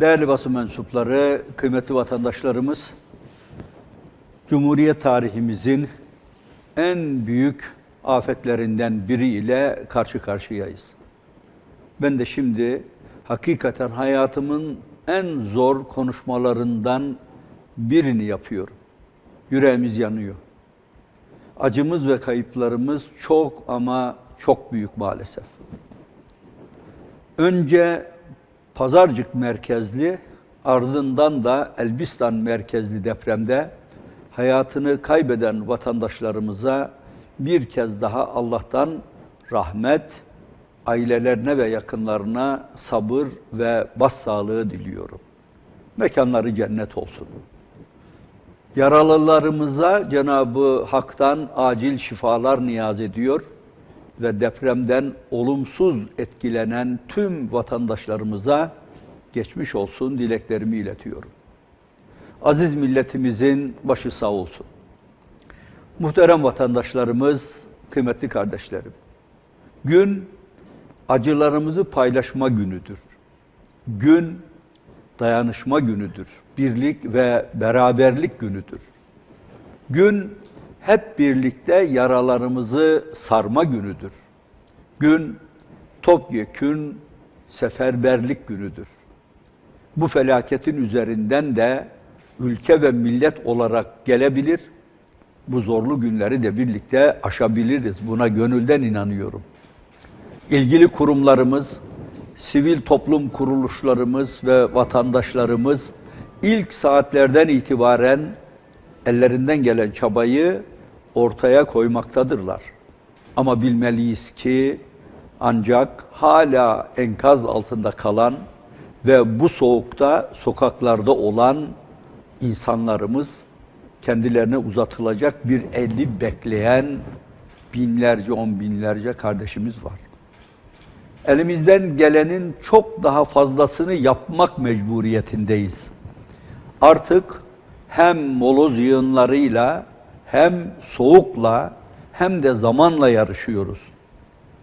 Değerli basın mensupları, kıymetli vatandaşlarımız, Cumhuriyet tarihimizin en büyük afetlerinden biriyle karşı karşıyayız. Ben de şimdi hakikaten hayatımın en zor konuşmalarından birini yapıyorum. Yüreğimiz yanıyor. Acımız ve kayıplarımız çok ama çok büyük maalesef. Önce Pazarcık merkezli, ardından da Elbistan merkezli depremde hayatını kaybeden vatandaşlarımıza bir kez daha Allah'tan rahmet, ailelerine ve yakınlarına sabır ve başsağlığı diliyorum. Mekanları cennet olsun. Yaralılarımıza Cenabı Hak'tan acil şifalar niyaz ediyor ve depremden olumsuz etkilenen tüm vatandaşlarımıza geçmiş olsun dileklerimi iletiyorum. Aziz milletimizin başı sağ olsun. Muhterem vatandaşlarımız, kıymetli kardeşlerim. Gün acılarımızı paylaşma günüdür. Gün dayanışma günüdür. Birlik ve beraberlik günüdür. Gün hep birlikte yaralarımızı sarma günüdür. Gün topyekün seferberlik günüdür. Bu felaketin üzerinden de ülke ve millet olarak gelebilir. Bu zorlu günleri de birlikte aşabiliriz. Buna gönülden inanıyorum. İlgili kurumlarımız, sivil toplum kuruluşlarımız ve vatandaşlarımız ilk saatlerden itibaren ellerinden gelen çabayı ortaya koymaktadırlar. Ama bilmeliyiz ki ancak hala enkaz altında kalan ve bu soğukta sokaklarda olan insanlarımız kendilerine uzatılacak bir eli bekleyen binlerce, on binlerce kardeşimiz var. Elimizden gelenin çok daha fazlasını yapmak mecburiyetindeyiz. Artık hem moloz yığınlarıyla hem soğukla hem de zamanla yarışıyoruz.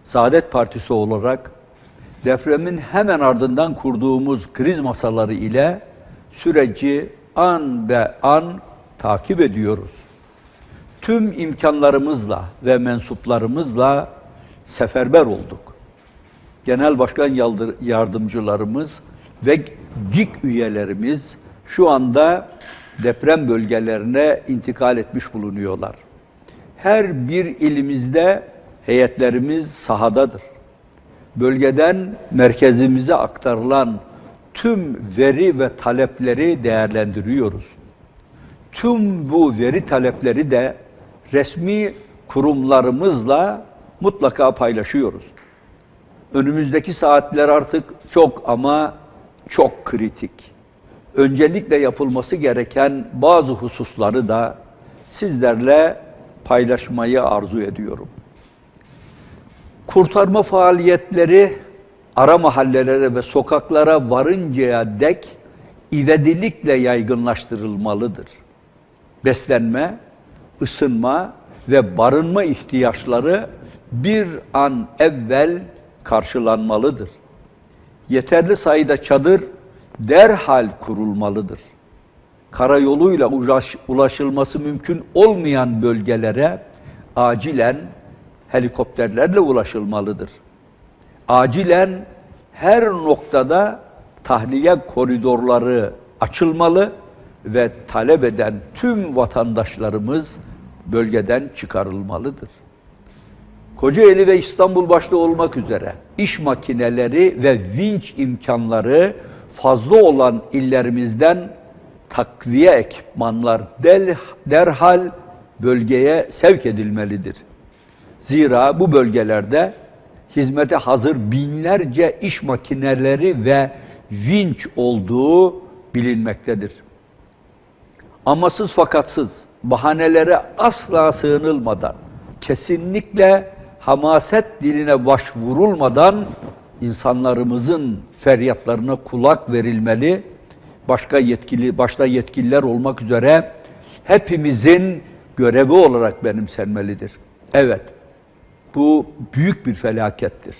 Saadet Partisi olarak depremin hemen ardından kurduğumuz kriz masaları ile süreci an be an takip ediyoruz. Tüm imkanlarımızla ve mensuplarımızla seferber olduk. Genel Başkan Yardımcılarımız ve GİK üyelerimiz şu anda deprem bölgelerine intikal etmiş bulunuyorlar. Her bir ilimizde heyetlerimiz sahadadır. Bölgeden merkezimize aktarılan tüm veri ve talepleri değerlendiriyoruz. Tüm bu veri talepleri de resmi kurumlarımızla mutlaka paylaşıyoruz. Önümüzdeki saatler artık çok ama çok kritik. Öncelikle yapılması gereken bazı hususları da sizlerle paylaşmayı arzu ediyorum. Kurtarma faaliyetleri ara mahallelere ve sokaklara varıncaya dek ivedilikle yaygınlaştırılmalıdır. Beslenme, ısınma ve barınma ihtiyaçları bir an evvel karşılanmalıdır. Yeterli sayıda çadır derhal kurulmalıdır. Karayoluyla ulaşılması mümkün olmayan bölgelere acilen helikopterlerle ulaşılmalıdır. Acilen her noktada tahliye koridorları açılmalı ve talep eden tüm vatandaşlarımız bölgeden çıkarılmalıdır. Kocaeli ve İstanbul başta olmak üzere iş makineleri ve vinç imkanları fazla olan illerimizden takviye ekipmanlar del, derhal bölgeye sevk edilmelidir. Zira bu bölgelerde hizmete hazır binlerce iş makineleri ve vinç olduğu bilinmektedir. Amasız fakatsız, bahanelere asla sığınılmadan, kesinlikle hamaset diline başvurulmadan insanlarımızın feryatlarına kulak verilmeli. Başka yetkili, başta yetkililer olmak üzere hepimizin görevi olarak benimsenmelidir. Evet, bu büyük bir felakettir.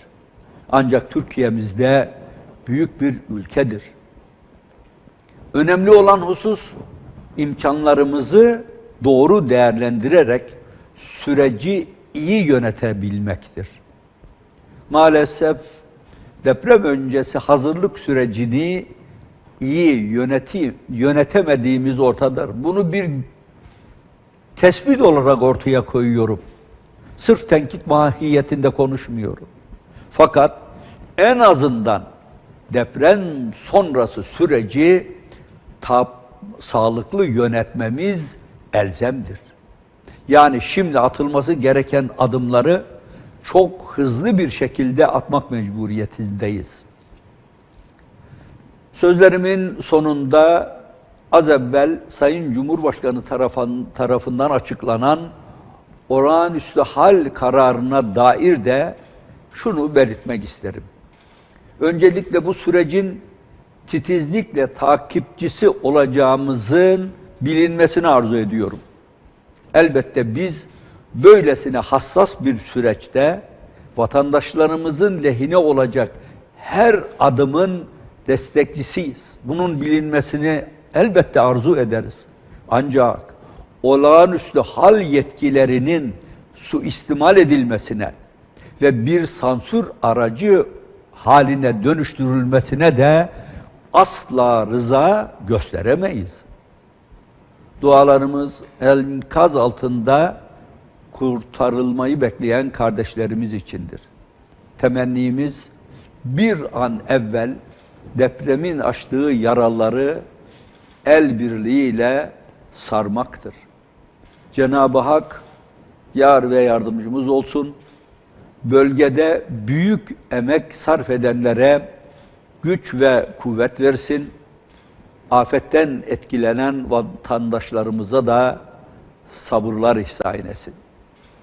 Ancak Türkiye'mizde büyük bir ülkedir. Önemli olan husus imkanlarımızı doğru değerlendirerek süreci iyi yönetebilmektir. Maalesef deprem öncesi hazırlık sürecini iyi yöneti, yönetemediğimiz ortadır. Bunu bir tespit olarak ortaya koyuyorum. Sırf tenkit mahiyetinde konuşmuyorum. Fakat en azından deprem sonrası süreci ta, sağlıklı yönetmemiz elzemdir. Yani şimdi atılması gereken adımları çok hızlı bir şekilde atmak mecburiyetindeyiz. Sözlerimin sonunda az evvel Sayın Cumhurbaşkanı tarafından açıklanan olağanüstü hal kararına dair de şunu belirtmek isterim. Öncelikle bu sürecin titizlikle takipçisi olacağımızın bilinmesini arzu ediyorum. Elbette biz böylesine hassas bir süreçte vatandaşlarımızın lehine olacak her adımın destekçisiyiz. Bunun bilinmesini elbette arzu ederiz. Ancak olağanüstü hal yetkilerinin suistimal edilmesine ve bir sansür aracı haline dönüştürülmesine de asla rıza gösteremeyiz. Dualarımız enkaz altında kurtarılmayı bekleyen kardeşlerimiz içindir. Temennimiz bir an evvel depremin açtığı yaraları el birliğiyle sarmaktır. Cenab-ı Hak yar ve yardımcımız olsun. Bölgede büyük emek sarf edenlere güç ve kuvvet versin. Afetten etkilenen vatandaşlarımıza da sabırlar ihsan etsin.